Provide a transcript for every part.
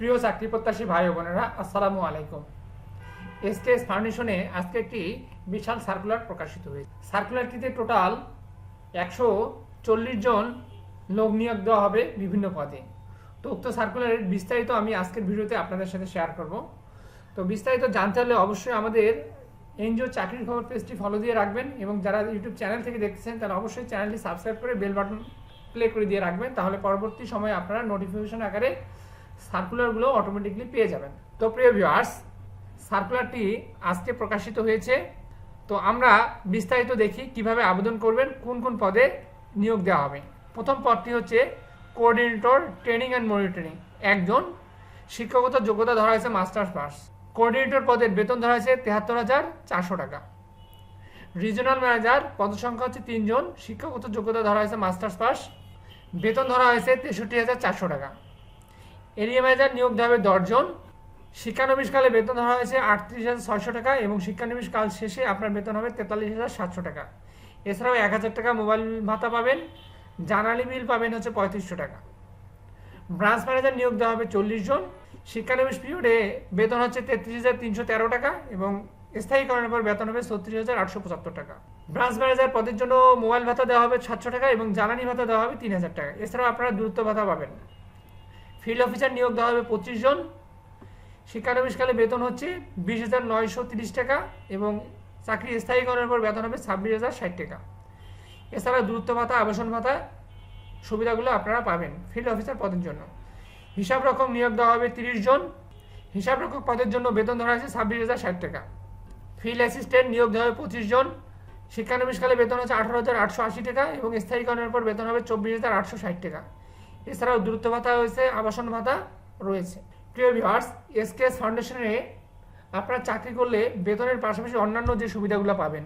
প্রিয় চাকরি প্রত্যাশী ভাই বোনেরা, আসসালামু আলাইকুম। এসকেএস ফাউন্ডেশনে আজকে একটি বিশাল সার্কুলার প্রকাশিত হয়েছে। সার্কুলারটিতে টোটাল একশো চল্লিশ জন লোক নিয়োগ দেওয়া হবে বিভিন্ন পদে। তো উক্ত সার্কুলারের বিস্তারিত আমি আজকের ভিডিওতে আপনাদের সাথে শেয়ার করব। তো বিস্তারিত জানতে হলে অবশ্যই আমাদের এনজিও চাকরির খবর পেজটি ফলো দিয়ে রাখবেন এবং যারা ইউটিউব চ্যানেল থেকে দেখতেছেন, তারা অবশ্যই চ্যানেলটি সাবস্ক্রাইব করে বেল বাটন প্লে করে দিয়ে রাখবেন। তাহলে পরবর্তী সময়ে আপনারা নোটিফিকেশন আকারে সার্কুলারগুলো অটোমেটিকলি পেয়ে যাবেন। তো প্রিয় ভিউয়ার্স সার্কুলারটি আজকে প্রকাশিত হয়েছে। তো আমরা বিস্তারিত দেখি কীভাবে আবেদন করবেন, কোন কোন পদে নিয়োগ দেওয়া হবে। প্রথম পদটি হচ্ছে কোঅর্ডিনেটর ট্রেনিং অ্যান্ড মনিটরিং একজন শিক্ষকতা যোগ্যতা ধরা হয়েছে মাস্টার্স পাস কোঅর্ডিনেটর পদের বেতন ধরা হয়েছে তেহাত্তর হাজার চারশো টাকা। রিজনাল ম্যানেজার পদসংখ্যা হচ্ছে তিনজন শিক্ষকতা যোগ্যতা ধরা হয়েছে মাস্টার্স পাস বেতন ধরা হয়েছে তেষট্টি হাজার চারশো টাকা। এরিয়া ম্যানেজার নিয়োগ দেওয়া হবে দশজন। শিক্ষানবিশকালে বেতন ধরা হয়েছে আটত্রিশ হাজার ছয়শো টাকা এবং শিক্ষানবিশ কাল শেষে আপনার বেতন হবে তেতাল্লিশ হাজার সাতশো টাকা। এছাড়াও এক হাজার টাকা মোবাইল ভাতা পাবেন, জানালি বিল পাবেন হচ্ছে পঁয়ত্রিশশো টাকা। ব্রাঞ্চ ম্যানেজার নিয়োগ দেওয়া হবে চল্লিশ জন শিক্ষানবিশ পিরিয়ডে বেতন হচ্ছে তেত্রিশ হাজার তিনশো তেরো টাকা এবং স্থায়ীকরণের পর বেতন হবে ছত্রিশ হাজার আটশো পঁচাত্তর টাকা। ব্রাঞ্চ ম্যানেজার পদের জন্য মোবাইল ভাতা দেওয়া হবে সাতশো টাকা এবং জ্বালানি ভাতা দেওয়া হবে তিন হাজার টাকা। এছাড়াও আপনারা দূরত্ব ভাতা পাবেন। ফিল্ড অফিসার নিয়োগ দেওয়া হবে পঁচিশ জন। শিক্ষানবিশকালে বেতন হচ্ছে বিশ হাজার নয়শো তিরিশ টাকা এবং চাকরি স্থায়ীকরণের পর বেতন হবে ছাব্বিশ হাজার ষাট টাকা। এছাড়া দূরত্ব ভাতা, আবাসন ভাতা সুবিধাগুলো আপনারা পাবেন ফিল্ড অফিসার পদের জন্য। হিসাব রকম নিয়োগ দেওয়া হবে তিরিশ জন। হিসাব রক্ষক পদের জন্য বেতন ধরা হয়েছে ছাব্বিশ হাজার ষাট টাকা। ফিল্ড অ্যাসিস্ট্যান্ট নিয়োগ দেওয়া হবে পঁচিশ জন। শিক্ষানবিশকালে বেতন হচ্ছে আঠারো হাজার আটশো আশি টাকা এবং স্থায়ীকরণের পর বেতন হবে চব্বিশ হাজার আটশো ষাট টাকা। এছাড়াও দূরত্ব ভাতা হয়েছে, আবাসন ভাতা রয়েছে। প্রিয় ভিউয়ার্স এসকেএস ফাউন্ডেশনে আপনারা চাকরি করলে বেতনের পাশাপাশি অন্যান্য যে সুবিধাগুলো পাবেন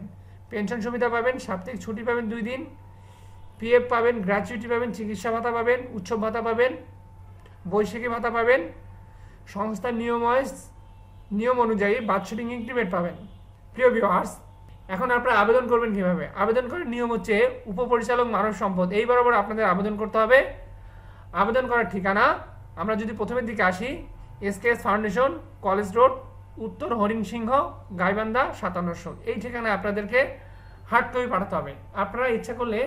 পেনশন সুবিধা পাবেন, সাপ্তাহিক ছুটি পাবেন দুই দিন পিএফ পাবেন গ্র্যাচুইটি পাবেন, চিকিৎসা ভাতা পাবেন, উৎসব ভাতা পাবেন বৈশাখী ভাতা পাবেন, সংস্থার নিয়ম নিয়ম অনুযায়ী বাৎসরিক ইনক্রিমেন্ট পাবেন। প্রিয় ভিউয়ার্স এখন আপনারা আবেদন করবেন কীভাবে? আবেদন করার নিয়ম হচ্ছে উপপরিচালক মানব সম্পদ। এই বরাবর আপনাদের আবেদন করতে হবে। আবেদন করার ঠিকানা, আমরা যদি প্রথমের দিকে আসি, এসকেএস ফাউন্ডেশন, কলেজ রোড, উত্তর হরিণ সিংহ গাইবান্ধা, সাতান্নশো। এই ঠিকানায় আপনাদেরকে হার্ড কপি পাঠাতে হবে। আপনারা ইচ্ছা করলে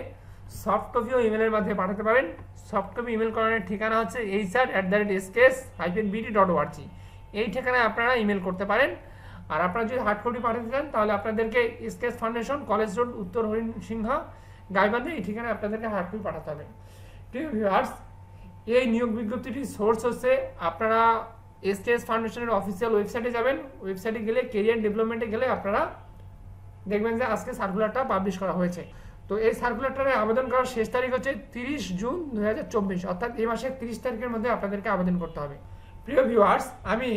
সফট কপিও ইমেলের মাধ্যমে পাঠাতে পারেন। সফট কপি ইমেল করানোর ঠিকানা হচ্ছে H R at the rate SKS hyphen BD dot org এই ঠিকানায় আপনারা ইমেল করতে পারেন। আর আপনারা যদি হার্ড কপি পাঠাতে চান, তাহলে আপনাদেরকে এসকেএস ফাউন্ডেশন, কলেজ রোড, উত্তর হরিণ সিংহ গাইবান্ধা, এই ঠিকানায় আপনাদেরকে হার্ড কপি পাঠাতে হবে। প্রিয় ভিউয়ার্স এই নিয়োগ বিজ্ঞপ্তিটির সোর্স হচ্ছে, আপনারা এসকেএস ফাউন্ডেশনের অফিসিয়াল ওয়েবসাইটে যাবেন। ওয়েবসাইটে গেলে কেরিয়ার ডেভেলপমেন্টে গেলে আপনারা দেখবেন যে আজকে সার্কুলারটা পাবলিশ করা হয়েছে। তো এই সার্কুলারটারে আবেদন করার শেষ তারিখ হচ্ছে তিরিশ জুন দু হাজার চব্বিশ, অর্থাৎ এই মাসের তিরিশ তারিখের মধ্যে আপনাদেরকে আবেদন করতে হবে। প্রিয় ভিউয়ার্স আমি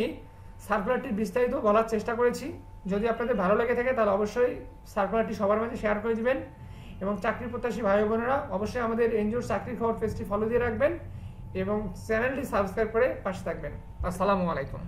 সার্কুলারটির বিস্তারিত বলার চেষ্টা করেছি। যদি আপনাদের ভালো লেগে থাকে, তাহলে অবশ্যই সার্কুলারটি সবার মাঝে শেয়ার করে দিবেন। এবং চাকরি প্রত্যাশী ভাই বোনেরা, অবশ্যই আমাদের এনজিওর চাকরির খবর পেজটি ফলো দিয়ে রাখবেন। এবং চ্যানেলটি সাবস্ক্রাইব করে পাশে থাকবেন। আসসালামু আলাইকুম।